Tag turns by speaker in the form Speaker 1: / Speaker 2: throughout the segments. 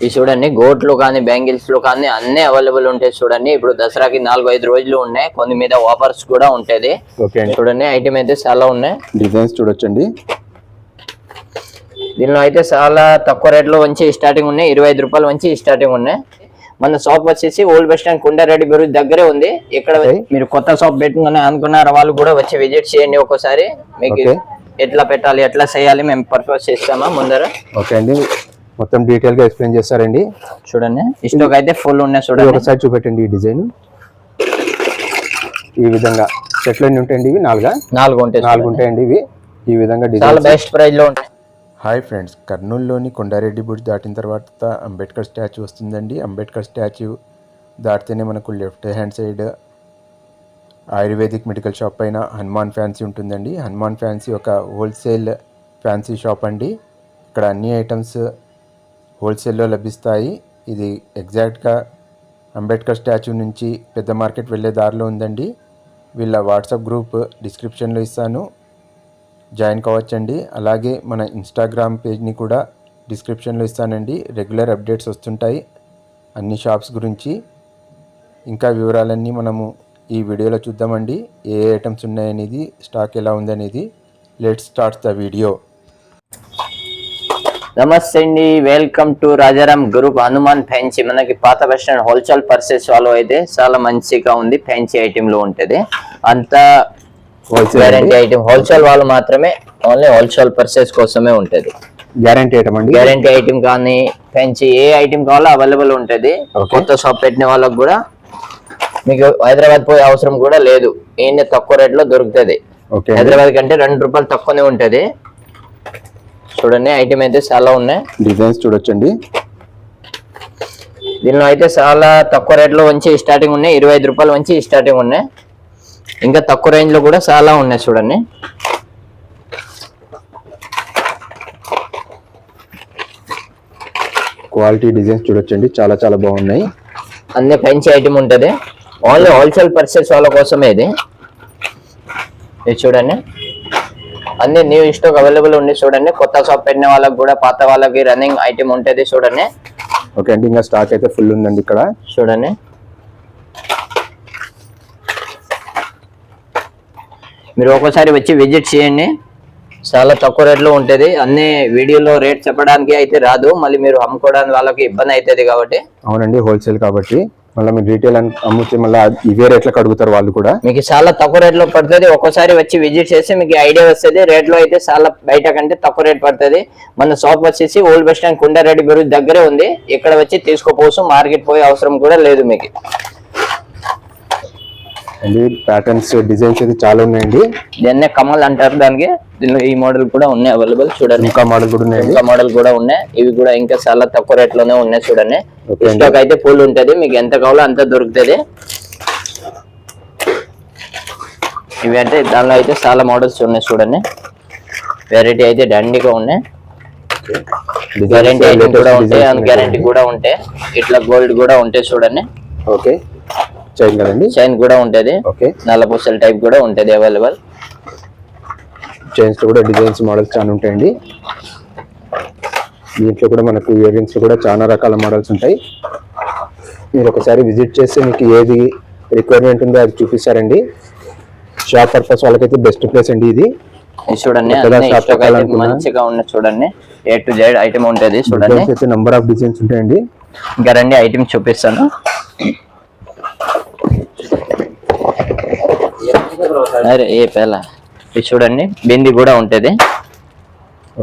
Speaker 1: ఇది చూడండి గోట్లు కానీ బ్యాంగిల్స్లో కానీ అన్ని అవైలబుల్ ఉంటాయి చూడండి. ఇప్పుడు దసరాకి నాలుగు ఐదు రోజులు ఉన్నాయి. కొన్ని మీద ఆఫర్స్ కూడా
Speaker 2: అండి
Speaker 1: చూడండి ఐటమ్ అయితే చాలా ఉన్నాయి.
Speaker 2: డిజైన్స్ చూడొచ్చండి.
Speaker 1: దీనిలో అయితే చాలా తక్కువ రేట్లో మంచి స్టార్టింగ్ ఉన్నాయి. ఇరవై ఐదు రూపాయల నుంచి స్టార్టింగ్ ఉన్నాయి. మన షాప్ వచ్చేసి old bus stand Kundareddy bridge దగ్గరే ఉంది. ఇక్కడ. మీరు కొత్త షాప్ పెట్టుకుని అనుకున్నారు వాళ్ళు కూడా వచ్చి విజిట్ చేయండి ఒక్కోసారి మీకు. ఎట్లా పెట్టాలి ఎట్లా చేయాలి మేము పర్పస్ చేస్తామా ముందర?
Speaker 2: ఓకే అండి. మొత్తం డీటెయిల్గా ఎక్స్ప్లెయిన్ చేస్తారండి.
Speaker 1: చూడండి. స్టాక్ అయితే ఫుల్ ఉన్నాయి చూడండి.
Speaker 2: ఒకసారి చూపెట్టండి ఈ డిజైన్ ఈ విధంగా సెట్లు ఎన్ని ఉంటాయండి ఇవి? నాలుగా?
Speaker 1: నాలుగు ఉంటాయి
Speaker 2: నాలుగు. ఉంటాయండి ఇవి. ఈ విధంగా
Speaker 1: చాలా
Speaker 2: డిజైన్
Speaker 1: బెస్ట్ ప్రైస్లో ఉంటాయి.
Speaker 2: హాయ్ ఫ్రెండ్స్ కర్నూలులోని కొండారెడ్డి బుడ్జ్ దాటిన తర్వాత అంబేద్కర్ స్టాచ్యూ వస్తుందండి. అంబేద్కర్ స్టాచ్యూ దాటితేనే మనకు left hand side ayurvedic medical shop పైన హనుమాన్ ఫ్యాన్సీ ఉంటుందండి. హనుమాన్ ఫ్యాన్సీ ఒక హోల్సేల్ ఫ్యాన్సీ షాప్ అండి. ఇక్కడ అన్ని ఐటమ్స్ హోల్సేల్లో లభిస్తాయి. ఇది ఎగ్జాక్ట్గా అంబేద్కర్ స్టాచ్యూ నుంచి పెద్ద మార్కెట్ వెళ్ళే దారిలో ఉందండి. వీళ్ళ వాట్సాప్ గ్రూప్ డిస్క్రిప్షన్లో ఇస్తాను. జాయిన్ కావచ్చండి. అలాగే మన ఇన్స్టాగ్రామ్ పేజ్ని కూడా డిస్క్రిప్షన్లో ఇస్తానండి. రెగ్యులర్ అప్డేట్స్ వస్తుంటాయి అన్ని షాప్స్ గురించి. ఇంకా వివరాలన్నీ మనము ఈ వీడియోలో చూద్దామండి. ఏ ఏ ఐటమ్స్ ఉన్నాయనేది స్టాక్ ఎలా ఉందనేది. Let start the video.
Speaker 1: నమస్తే అండి. Welcome to Rajaram group Hanuman fancy మనకి పాత బస్ స్టాండ్ హోల్సేల్ పర్చేస్ వాళ్ళు అయితే చాలా మంచిగా ఉంది. ఫ్యాన్సీ ఐటమ్లో ఉంటది. అంతా గ్యారంటీ ఐటమ్ హోల్సేల్ వాళ్ళు మాత్రమే ఓన్లీ హోల్సేల్ పర్చేస్ కోసమే ఉంటది.
Speaker 2: గ్యారంటీ ఐటమ్ అండి?
Speaker 1: గ్యారంటీ ఐటమ్ కానీ ఫ్యాన్సీ ఏ ఐటమ్ కావాలో అవైలబుల్ ఉంటది. కొత్త షాప్ పెట్టిన వాళ్ళకి కూడా మీకు హైదరాబాద్ పోయే అవసరం కూడా లేదు. ఈయన తక్కువ రేట్లో దొరుకుతుంది.
Speaker 2: ఓకే
Speaker 1: హైదరాబాద్ కంటే రెండు రూపాయలు తక్కువనే ఉంటది. చూడండి ఐటమ్ అయితే చాలా ఉన్నాయి.
Speaker 2: డిజైన్స్ చూడొచ్చండి.
Speaker 1: దీనిలో అయితే చాలా తక్కువ రేట్లో మంచి స్టార్టింగ్ ఉన్నాయి. ఇరవై ఐదు రూపాయల నుంచి స్టార్టింగ్ ఉన్నాయి. ఇంకా తక్కువ రేంజ్లో కూడా చాలా ఉన్నాయి చూడండి.
Speaker 2: క్వాలిటీ డిజైన్స్ చూడొచ్చండి. చాలా చాలా బాగున్నాయి.
Speaker 1: అన్ని పెంచి ఐటమ్ ఉంటది. ఓన్లీ హోల్సేల్ పర్చేస్ వాళ్ళ కోసమే ఇది. ఇది చూడండి. అన్ని న్యూ స్టాక్ అవైలబుల్ ఉంది చూడండి. కొత్త షాప్ పెట్టిన వాళ్ళకి కూడా పాత వాళ్ళకి రన్నింగ్ ఐటమ్ ఉంటది చూడండి.
Speaker 2: ఓకే అండి ఇంకా స్టాక్ అయితే ఫుల్ ఉందండి ఇక్కడ.
Speaker 1: చూడండి. మీరు ఒకసారి వచ్చి విజిట్ చేయండి. చాలా తక్కువ రేట్లో ఉంటుంది. అన్ని వీడియోలో రేట్ చెప్పడానికి అయితే రాదు. మళ్ళీ మీరు అమ్ముకోవడానికి వాళ్ళకి ఇబ్బంది అవుతుంది కాబట్టి.
Speaker 2: అవునండి హోల్సేల్ కాబట్టి. మళ్ళీ మీరు రీటైల్ అని అమ్ముతే మళ్ళీ ఇవే రేట్లకు అడుగుతారు వాళ్ళు కూడా.
Speaker 1: మీకు చాలా తక్కువ రేట్లో పడుతుంది. ఒక్కసారి వచ్చి విజిట్ చేస్తే మీకు ఐడియా వస్తుంది. రేట్లో అయితే చాలా బయట కంటే తక్కువ రేట్ పడుతుంది. మన షాప్ వచ్చేసి old bus stand Kundareddy bridge దగ్గరే ఉంది. ఇక్కడ వచ్చి తీసుకోపోవచ్చు. మార్కెట్ పోయే అవసరం కూడా లేదు మీకు.
Speaker 2: అండి ప్యాటర్న్స్ డిజైన్స్ అయితే చాలా ఉన్నాయండి.
Speaker 1: దీన్నే కమల్ అంటారు దానికి. దీనిలో ఈ మోడల్ కూడా ఉన్నాయి అవైలబుల్ చూడండి.
Speaker 2: ఇంకా మోడల్ కూడా ఉన్నాయండి.
Speaker 1: ఇంకా మోడల్ కూడా ఉన్నాయి. ఇవి కూడా ఇంకా చాలా తక్కువ రేట్లోనే ఉన్నాయి చూడండి. స్టాక్ అయితే ఫుల్ ఉంటది. మీకు ఎంత కావాలో అంత దొరుకుతుంది. ఇవి అంటే దానిలో అయితే చాలా మోడల్స్ ఉన్నాయి చూడండి. వెరైటీ అయితే దండిగా ఉన్నాయి. గ్యారంటీ కూడా ఉంటాయి. గ్యారంటీ కూడా ఉంటాయి. ఇట్లా గోల్డ్ కూడా ఉంటాయి చూడండి.
Speaker 2: ఓకే. చైన్ కదండి?
Speaker 1: చైన్ కూడా ఉంటది.
Speaker 2: ఓకే.
Speaker 1: నల్ల పూసల టైప్ కూడా ఉంటది అవైలబుల్.
Speaker 2: చైన్స్ కూడా డిజైన్స్ మోడల్స్ చాలా ఉంటాయండి. దీంట్లో కూడా మనకు ఇయర్ రింగ్స్ కూడా చాలా రకాల మోడల్స్ ఉంటాయి. మీరు ఒకసారి విజిట్ చేస్తే మీకు ఏది రిక్వైర్మెంట్ ఉందో అది చూపిస్తారండి. షాప్ పర్పస్ వాళ్ళకైతే బెస్ట్ ప్లేస్ అండి ఇది.
Speaker 1: చూడండి? మంచిగా చూడండి ఏ టు జెడ్ ఐటమ్ ఉంటది చూడండి.
Speaker 2: నంబర్ ఆఫ్ డిజైన్స్ ఉంటాయండి.
Speaker 1: ఇంకా రండి ఐటమ్ చూపిస్తాను. అరే ఏ పేల? ఇది చూడండి బింది కూడా ఉంటది.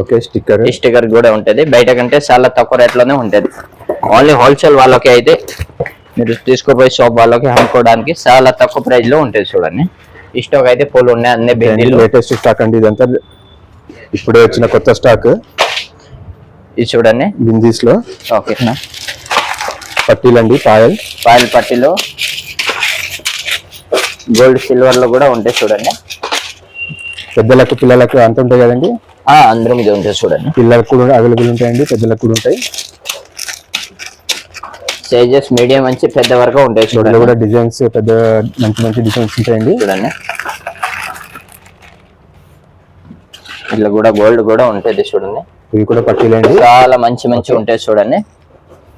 Speaker 2: Okay sticker.
Speaker 1: స్టిక్కర్ కూడా ఉంటది. బయట కంటే చాలా తక్కువ రేట్లోనే ఉంటది. ఓన్లీ హోల్సేల్ వాళ్ళకి అయితే మీరు తీసుకుపోయి షాప్ వాళ్ళకి అమ్ముకోవడానికి చాలా తక్కువ ప్రైస్లో ఉంటుంది చూడండి. ఈ స్టాక్ అయితే ఫుల్ ఉన్నాయి అన్ని బిందీలు.
Speaker 2: లేటెస్ట్ స్టాక్ అండి ఇదంతా. ఇప్పుడే వచ్చిన కొత్త స్టాక్
Speaker 1: ఇది చూడండి.
Speaker 2: బిందీస్లో.
Speaker 1: ఓకేనా
Speaker 2: పట్టీలు అండి పాయల్.
Speaker 1: పాయల్ పట్టీలో. గోల్డ్ సిల్వర్లో కూడా ఉంటాయి చూడండి.
Speaker 2: పెద్దలకు పిల్లలకు అంత ఉంటాయి కదండి?
Speaker 1: ఆ అందరం ఇది ఉంటుంది చూడండి.
Speaker 2: పిల్లలకు కూడా అవైలబుల్ ఉంటాయండి పెద్దలకు కూడా ఉంటాయి.
Speaker 1: సైజెస్ మీడియం నుంచి పెద్ద వరకు ఉంటాయి చూడండి.
Speaker 2: కూడా డిజైన్స్ పెద్ద మంచి మంచి డిజైన్స్ ఉంటాయండి.
Speaker 1: చూడండి. ఇట్లా కూడా గోల్డ్ కూడా ఉంటుంది చూడండి.
Speaker 2: ఇవి కూడా పట్టీలండి.
Speaker 1: చాలా మంచి మంచి ఉంటాయి చూడండి.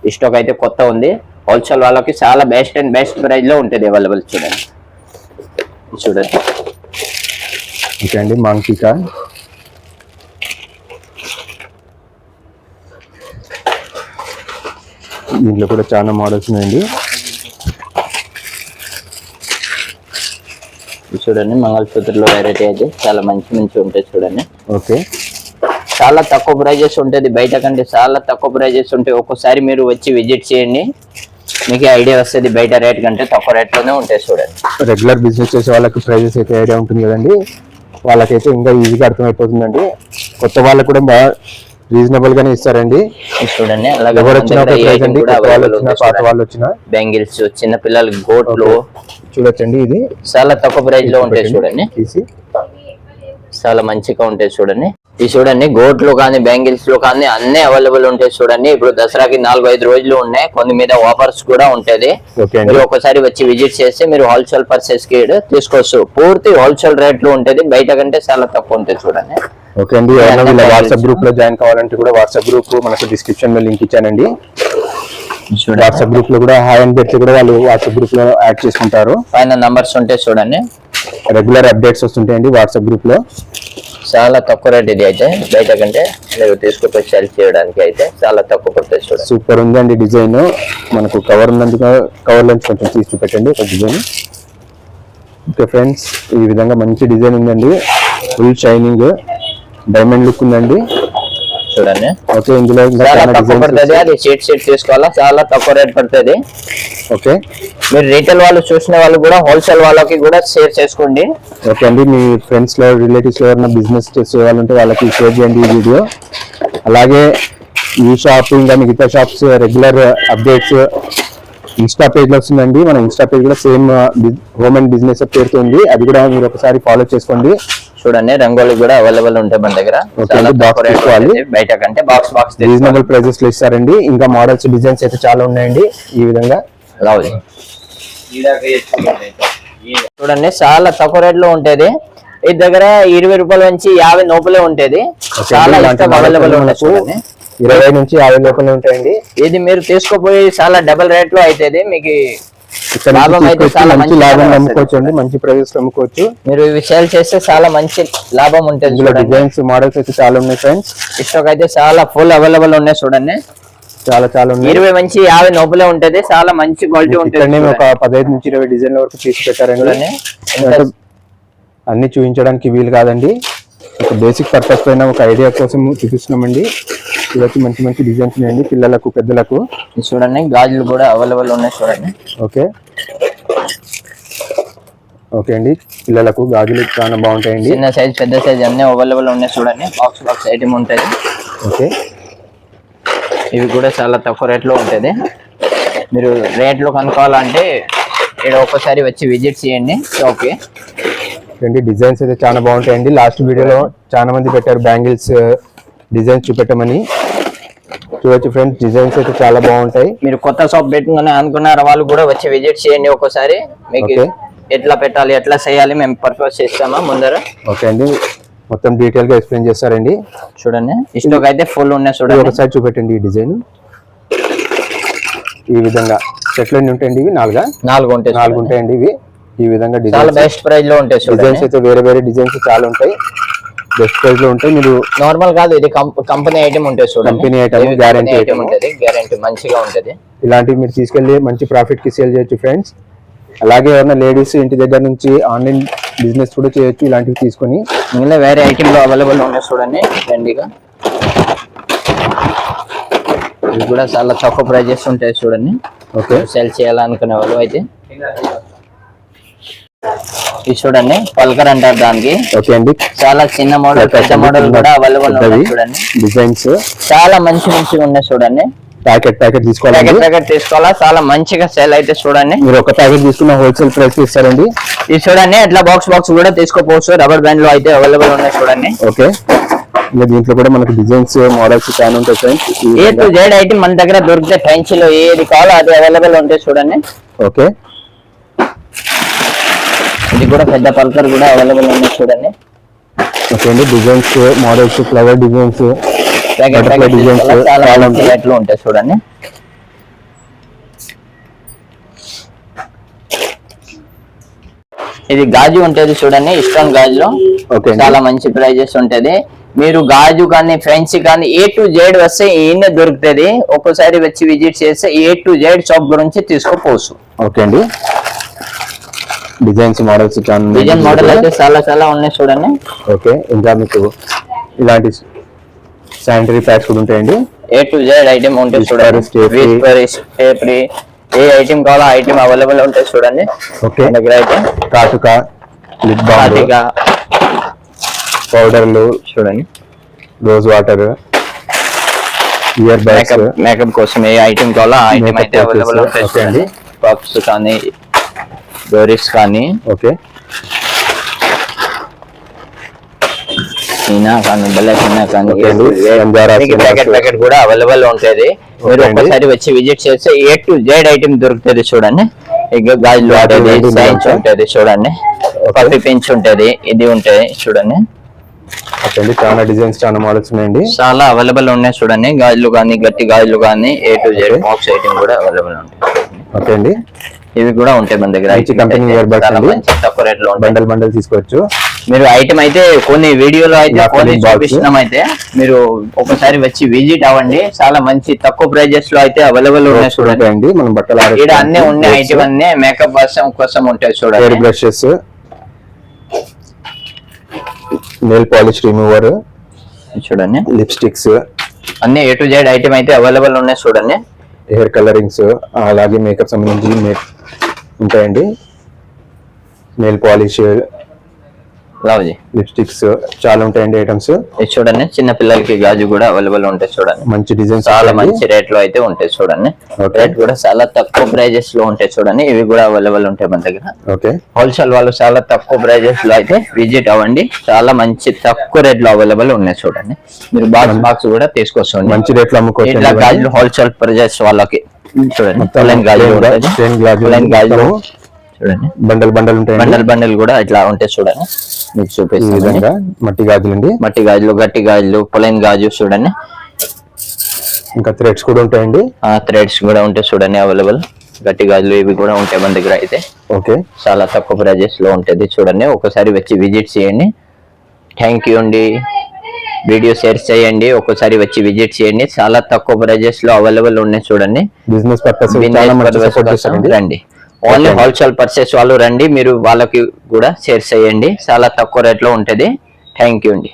Speaker 1: ఈ స్టాక్ అయితే కొత్త ఉంది. హోల్సేల్ వాళ్ళకి చాలా బెస్ట్ అండ్ బెస్ట్ ప్రైస్లో ఉంటుంది అవైలబుల్ చూడండి. చూడండి.
Speaker 2: ఓకే అండి మాంకికా దీంట్లో కూడా చాలా మోడల్స్ ఉన్నాయండి.
Speaker 1: చూడండి మంగళసూత్రలో వెరైటీ అయితే చాలా మంచి మంచి ఉంటాయి చూడండి.
Speaker 2: ఓకే.
Speaker 1: చాలా తక్కువ ప్రైజెస్ ఉంటుంది బయట కంటే చాలా తక్కువ ప్రైజెస్ ఉంటాయి. ఒక్కోసారి మీరు వచ్చి విజిట్ చేయండి. మీకు ఐడియా వస్తుంది బయట రేట్ కంటే తక్కువ రేట్లోనే ఉంటాయి చూడండి.
Speaker 2: రెగ్యులర్ బిజినెస్ చేసే వాళ్ళకి ప్రైజెస్ అయితే ఐడియా ఉంటుంది కదండి. వాళ్ళకైతే ఇంకా ఈజీగా అర్థమైపోతుందండి. కొత్త వాళ్ళకు కూడా బాగా రీజనబుల్ గానే ఇస్తారండి.
Speaker 1: చూడండి
Speaker 2: ప్రైజ్ వాళ్ళు వచ్చినా
Speaker 1: ఉంది
Speaker 2: పాత
Speaker 1: చూడండి.
Speaker 2: వాళ్ళు వచ్చినా.
Speaker 1: బెంగిల్స్ చిన్న పిల్లలకి గోట్లు
Speaker 2: చూడొచ్చండి ఇది.
Speaker 1: చాలా తక్కువ ప్రైస్లో ఉంటాయి చూడండి.
Speaker 2: తీసి
Speaker 1: చాలా మంచిగా ఉంటాయి చూడండి. ఇది చూడండి గోట్లు కానీ బ్యాంగిల్స్లో కానీ అన్ని అవైలబుల్ ఉంటాయి చూడండి. ఇప్పుడు దసరాకి నాలుగు ఐదు రోజులు ఉన్నాయి. కొన్ని మీద ఆఫర్స్ కూడా ఉంటది. మీరు ఒకసారి వచ్చి విజిట్ చేస్తే మీరు హోల్సేల్ పర్చేస్కి తీసుకోవచ్చు. పూర్తి హోల్సేల్ రేట్లో ఉంటది. బయట కంటే చాలా తక్కువ ఉంటాయి చూడండి.
Speaker 2: ఓకే అండి. వాట్సాప్ గ్రూప్లో జాయిన్ కావాలంటే కూడా వాట్సాప్ గ్రూప్ మనకు డిస్క్రిప్షన్లో లింక్ ఇచ్చానండి. వాట్సాప్ గ్రూప్లో కూడా హాయ్ అని పెడితే కూడా వాళ్ళు వాట్సాప్ గ్రూప్లో యాడ్ చేసుకుంటారు.
Speaker 1: పైన నంబర్స్ ఉంటాయి చూడండి.
Speaker 2: రెగ్యులర్ అప్డేట్స్ వస్తుంటాయండి వాట్సాప్ గ్రూప్లో.
Speaker 1: చాలా తక్కువ రేట్ ఇది అయితే. బయట కంటే మీరు తీసుకుపోయి సెల్ చేయడానికి అయితే చాలా తక్కువ పడుతుంది
Speaker 2: సూపర్ ఉందండి డిజైన్ మనకు కవర్ ఉన్నందుకు కవర్ నుంచి కొంచెం తీసి చూపెట్టండి ఒక డిజైన్ ఓకే ఫ్రెండ్స్ ఈ విధంగా మంచి డిజైన్ ఉందండి. ఫుల్ షైనింగ్ డైమండ్ లుక్ ఉందండి.
Speaker 1: చూడండి.
Speaker 2: ఓకే ఇందులో
Speaker 1: చాలా తక్కువ పడుతుంది. అది షీట్ షీట్ తీసుకోవాలా? చాలా తక్కువ రేట్ పడుతుంది.
Speaker 2: ఓకే.
Speaker 1: మీరు రీటైల్ వాళ్ళు చూసిన వాళ్ళు కూడా హోల్సేల్ వాళ్ళకి కూడా షేర్ చేసుకోండి.
Speaker 2: ఓకే అండి మీ ఫ్రెండ్స్లో రిలేటివ్స్లో ఎవరైనా బిజినెస్ చేసే వాళ్ళు ఉంటే వాళ్ళకి షేర్ చేయండి ఈ వీడియో అలాగే ఈ షాప్ ఇంకా మిగతా షాప్స్ రెగ్యులర్ అప్డేట్స్ ఇన్స్టా పేజ్లో వస్తుందండి. మన ఇన్స్టా పేజ్ కూడా సేమ్ హోమ్ అండ్ బిజినెస్ పేరుతో ఉంది అది కూడా మీరు ఒకసారి ఫాలో చేసుకోండి.
Speaker 1: చూడండి రంగోలి కూడా అవైలబుల్ ఉంటాయి మన దగ్గర. బయట కంటే బాక్స్ బాక్స్
Speaker 2: రీజనబుల్ ప్రైజెస్లో ఇస్తారండి. ఇంకా మోడల్స్ డిజైన్స్ అయితే చాలా ఉన్నాయండి. ఈ విధంగా.
Speaker 1: చూడండి చాలా తక్కువ రేట్లో ఉంటది. ఈ దగ్గర ఇరవై రూపాయల నుంచి యాభై లోపలే ఉంటది. చాలా అవైలబుల్ ఉన్నాయి చూడండి.
Speaker 2: ఇరవై నుంచి యాభై లోపల ఉంటాయండి.
Speaker 1: ఇది మీరు తీసుకోపోయి చాలా డబల్ రేట్లో అవుతుంది మీకు లాభం
Speaker 2: మంచి
Speaker 1: మంచి
Speaker 2: అమ్ముకోవచ్చు అండి మంచి ప్రైజెస్ అమ్ముకోవచ్చు
Speaker 1: మీరు ఇవి సేల్ చేస్తే చాలా మంచి లాభం ఉంటుంది
Speaker 2: డిజైన్స్ మోడల్స్ అయితే చాలా ఉన్నాయి ఫ్రెండ్స్.
Speaker 1: స్టాక్ అయితే చాలా ఫుల్ అవైలబుల్ ఉన్నాయి చూడండి.
Speaker 2: చాలా చాలా ఉన్నాయి.
Speaker 1: ఇరవై నుంచి యాభై లోపలే ఉంటది. చాలా మంచి క్వాలిటీ ఉంటుంది
Speaker 2: ఒక. పదహైదు నుంచి ఇరవై డిజైన్ల వరకు తీసి పెట్టారండి. అన్ని చూపించడానికి వీలు కాదండి. ఒక బేసిక్ పర్పస్ పైన ఒక ఐడియా కోసం చూపిస్తున్నామండి. చూడొచ్చు మంచి మంచి డిజైన్స్ ఉన్నాయండి పిల్లలకు పెద్దలకు.
Speaker 1: చూడండి గాజులు కూడా అవైలబుల్ ఉన్నాయి చూడండి.
Speaker 2: ఓకే. ఓకే అండి పిల్లలకు గాజులు చాలా బాగుంటాయండి.
Speaker 1: చిన్న సైజ్ పెద్ద సైజ్ అన్ని అవైలబుల్ ఉన్నాయి చూడండి. బాక్స్ బాక్స్ ఐటమ్ ఉంటుంది.
Speaker 2: ఓకే.
Speaker 1: ఇవి కూడా చాలా తక్కువ రేట్లో ఉంటుంది. మీరు రేట్లో కనుక్కోవాలంటే ఇక్కడ ఒక్కసారి వచ్చి విజిట్ చేయండి షాప్కి
Speaker 2: రెండు డిజైన్స్ అయితే చాలా బాగుంటాయండి. లాస్ట్ వీడియోలో చాలా మంది పెట్టారు బ్యాంగిల్స్ డిజైన్స్ చూపెట్టమని. చూడొచ్చు ఫ్రెండ్స్ డిజైన్స్ అయితే చాలా బాగుంటాయి.
Speaker 1: మీరు కొత్త షాప్ పెట్టుకుని అనుకున్నారు వాళ్ళు కూడా వచ్చి విజిట్ చేయండి ఒక్కసారి మీకు. ఎట్లా పెట్టాలి ఎట్లా చేయాలి మేము పర్పస్ చేస్తామా ముందర?
Speaker 2: ఓకే అండి. మొత్తం డీటెయిల్గా ఎక్స్ప్లెయిన్ చేస్తారండి.
Speaker 1: చూడండి. స్టాక్ అయితే ఫుల్ ఉన్నాయి చూడండి.
Speaker 2: ఒకసారి చూపెట్టండి ఈ డిజైన్ ఈ విధంగా సెట్లు ఎన్ని ఉంటాయండి ఇవి నాలుగా?
Speaker 1: నాలుగు ఉంటాయి
Speaker 2: నాలుగు. ఉంటాయండి ఇవి. ఈ విధంగా
Speaker 1: చాలా
Speaker 2: డిజైన్స్
Speaker 1: బెస్ట్ ప్రైస్లో ఉంటాయి
Speaker 2: డిజైన్స్ అయితే వేరే వేరే డిజైన్స్ చాలా ఉంటాయి. బెస్ట్ ప్రైస్లో ఉంటాయి మీరు
Speaker 1: నార్మల్ కాదు ఇది కంపెనీ ఐటమ్ ఉంటుంది చూడండి.
Speaker 2: Company item, guarantee
Speaker 1: item. ఉంటుంది గ్యారంటీ మంచిగా ఉంటుంది.
Speaker 2: ఇలాంటివి మీరు తీసుకెళ్ళి మంచి ప్రాఫిట్కి సేల్ చేయొచ్చు ఫ్రెండ్స్ అలాగే ఎవరైనా లేడీస్ ఇంటి దగ్గర నుంచి ఆన్లైన్ బిజినెస్ కూడా చేయొచ్చు ఇలాంటివి తీసుకొని.
Speaker 1: మిగిలిన వేరే ఐటమ్లో అవైలబుల్ ఉన్నాయి చూడండి దండిగా ఇవి కూడా చాలా తక్కువ ప్రైజెస్ ఉంటాయి చూడండి.
Speaker 2: ఓకే
Speaker 1: సెల్ చేయాలనుకునే వాళ్ళు అయితే. ఇది చూడండి పల్కర్ అంటారు దానికి.
Speaker 2: ఓకే అండి.
Speaker 1: చాలా చిన్న మోడల్ పెద్ద మోడల్ కూడా అవైలబుల్ ఉన్నాయి చూడండి.
Speaker 2: డిజైన్స్
Speaker 1: చాలా మంచి మంచిగా ఉన్నాయి చూడండి.
Speaker 2: ప్యాకెట్ ప్యాకెట్ తీసుకోవాలండి.
Speaker 1: ప్యాకెట్ ప్యాకెట్ తీసుకోవాలా? చాలా మంచిగా సెల్ అయితే చూడండి.
Speaker 2: మీరు ఒక ప్యాకెట్ తీసుకున్న హోల్సేల్ ప్రైస్ ఇస్తారండి.
Speaker 1: ఇది చూడండి ఇట్లా బాక్స్ బాక్స్ కూడా తీసుకోపోవచ్చు. రబ్బర్ బ్యాండ్లో అయితే అవైలబుల్ ఉన్నాయి చూడండి.
Speaker 2: ఓకే. ఇంకా దీంట్లో కూడా మనకి డిజైన్స్ మోడల్స్ చాలా ఉంటాయి friends.
Speaker 1: A to. Z item మన దగ్గర దొరికితే ఫ్రెంచ్లో ఏది కావాలో అది అవైలబుల్ ఉంటాయి చూడండి.
Speaker 2: ఓకే.
Speaker 1: ఇది కూడా పెద్ద పల్కర్ కూడా అవైలబుల్ ఉంది చూడండి.
Speaker 2: ఓకే అండి designs models flower designs designs
Speaker 1: చాలా
Speaker 2: ఉంటాయి.
Speaker 1: చూడండి. ఇది గాజు ఉంటుంది చూడండి ఇష్టం గాజులో. చాలా మంచి ప్రైజెస్ ఉంటది. మీరు గాజు కానీ ఫ్రెంచ్ కానీ ఏ టు జెడ్ వస్తే ఈయనే దొరుకుతుంది. ఒక్కసారి వచ్చి విజిట్ చేస్తే ఏ టు జెడ్ షాప్ గురించి తీసుకోపోవచ్చు.
Speaker 2: ఓకే అండి. డిజైన్స్ మోడల్స్ ఉన్నాయి.
Speaker 1: డిజైన్ మోడల్ అయితే చాలా చాలా ఉన్నాయి చూడండి.
Speaker 2: ఓకే ఇంకా మీకు ఇలాంటి శానిటరీ ప్యాక్స్ కూడా ఉంటాయండి.
Speaker 1: A to Z item
Speaker 2: Whisper,
Speaker 1: చూడండి. స్టేప్రీ ఏ ఐటమ్ కావాలో ఐటమ్ అవైలబుల్ ఉంటాయి చూడండి.
Speaker 2: ఓకే.
Speaker 1: దగ్గర అయితే
Speaker 2: కాటుక లిప్
Speaker 1: వాటిగా
Speaker 2: పౌడర్లు
Speaker 1: చూడండి.
Speaker 2: Rose water ear bags
Speaker 1: makeup కోసం ఏ ఐటమ్ కావాలో ఐటమ్ అయితే అవైలబుల్ ఉంటాయి. చూడండి. పప్స్ కానీ డోరీస్ కానీ
Speaker 2: ఓకే.
Speaker 1: చీనా కానీ బెల్ల చీనా కానీ. ప్యాకెట్. ప్యాకెట్ కూడా అవైలబుల్ ఉంటది. మీరు. ఒక్కసారి వచ్చి విజిట్ చేస్తే ఏ టు జెడ్ ఐటమ్ దొరుకుతుంది చూడండి. ఇక గాజులు ఉంటది సైన్స్? ఉంటది చూడండి. పప్పి పెంచ్ ఉంటది ఇది ఉంటది చూడండి.
Speaker 2: చాలా డిజైన్స్ చాలా మోడల్స్ ఉన్నాయండి.
Speaker 1: చాలా అవైలబుల్ ఉన్నాయి చూడండి. గాజులు కానీ గట్టి గాజులు కానీ A to Z. Box item కూడా అవైలబుల్ ఉంటాయి.
Speaker 2: ఓకే అండి.
Speaker 1: ఇవి కూడా ఉంటాయి మన దగ్గర.
Speaker 2: మంచి.
Speaker 1: మంచి తక్కువ రేట్లో ఉంటాయి.
Speaker 2: బండల్ బండల్ తీసుకోవచ్చు.
Speaker 1: మీరు ఐటమ్ అయితే కొన్ని వీడియోలో అయితే కొన్ని. చూపిస్తున్నాం అయితే మీరు ఒకసారి వచ్చి విజిట్ అవ్వండి. చాలా మంచి తక్కువ ప్రైజెస్లో అయితే అవైలబుల్ ఉన్నాయి చూడండి.
Speaker 2: మనం బట్టలు
Speaker 1: ఇక్కడ అన్ని ఉన్నాయి ఐటమ్ అన్ని. మేకప్ కోసం కోసం ఉంటాయి చూడండి.
Speaker 2: బ్రషెస్ నెయిల్ పాలిష్ రిమూవర్
Speaker 1: చూడండి.
Speaker 2: లిప్స్టిక్స్
Speaker 1: అన్ని ఏ టు జెడ్ ఐటమ్ అయితే అవైలబుల్ ఉన్నాయి చూడండి.
Speaker 2: హెయిర్ కలరింగ్స్ అలాగే మేకప్ సంబంధించి మేక్ ఉంటాయండి. నెయిల్ పాలిష్ లిప్స్టిక్స్ చాలా ఉంటాయండి ఐటమ్స్
Speaker 1: ఇది చూడండి చిన్న పిల్లలకి గాజు కూడా అవైలబుల్ ఉంటాయి చూడండి.
Speaker 2: మంచి డిజైన్స్
Speaker 1: చాలా మంచి రేట్లో అయితే ఉంటాయి చూడండి. రేట్ కూడా చాలా తక్కువ ప్రైజెస్లో ఉంటాయి చూడండి. ఇవి కూడా అవైలబుల్ ఉంటాయి మన దగ్గర.
Speaker 2: ఓకే
Speaker 1: హోల్సేల్ వాళ్ళు చాలా తక్కువ ప్రైజెస్లో అయితే విజిట్ అవ్వండి. చాలా మంచి తక్కువ రేట్లో అవైలబుల్ ఉన్నాయి చూడండి. మీరు బాక్స్ బాక్స్ కూడా తీసుకొచ్చండి.
Speaker 2: మంచి రేట్లో అమ్ముకోవచ్చు
Speaker 1: ఇట్లా
Speaker 2: అండి
Speaker 1: గాజులు హోల్సేల్ ప్రైజెస్ వాళ్ళకి. చూడండి. గాజులు
Speaker 2: గాజులు
Speaker 1: చూడండి.
Speaker 2: బండల్ బండల్ ఉంటాయండి?
Speaker 1: బండల్ బండల్ కూడా ఇట్లా ఉంటాయి చూడండి. మీకు చూపిస్తాను
Speaker 2: విధంగా మట్టి గాజులండి
Speaker 1: మట్టి గాజులు గట్టి గాజులు ప్లెయిన్ గాజు చూడండి.
Speaker 2: ఇంకా థ్రెడ్స్ కూడా ఉంటాయండి?
Speaker 1: ఆ థ్రెడ్స్ కూడా ఉంటాయి చూడండి అవైలబుల్. గట్టి గాజులు ఇవి కూడా ఉంటాయి మన దగ్గర అయితే.
Speaker 2: ఓకే.
Speaker 1: చాలా తక్కువ ప్రైజెస్లో ఉంటుంది చూడండి. ఒకసారి వచ్చి విజిట్ చేయండి. థ్యాంక్ యూ అండి. వీడియో షేర్ చేయండి. ఒక్కసారి వచ్చి విజిట్ చేయండి. చాలా తక్కువ ప్రైజెస్లో అవైలబుల్ ఉన్నాయి చూడండి.
Speaker 2: బిజినెస్ పర్పస్
Speaker 1: రండి. ఓన్లీ. హోల్సేల్ పర్చేస్ వాళ్ళు రండి మీరు వాళ్ళకి కూడా షేర్ చేయండి. చాలా తక్కువ రేట్లో ఉంటది. థ్యాంక్ యూ అండి.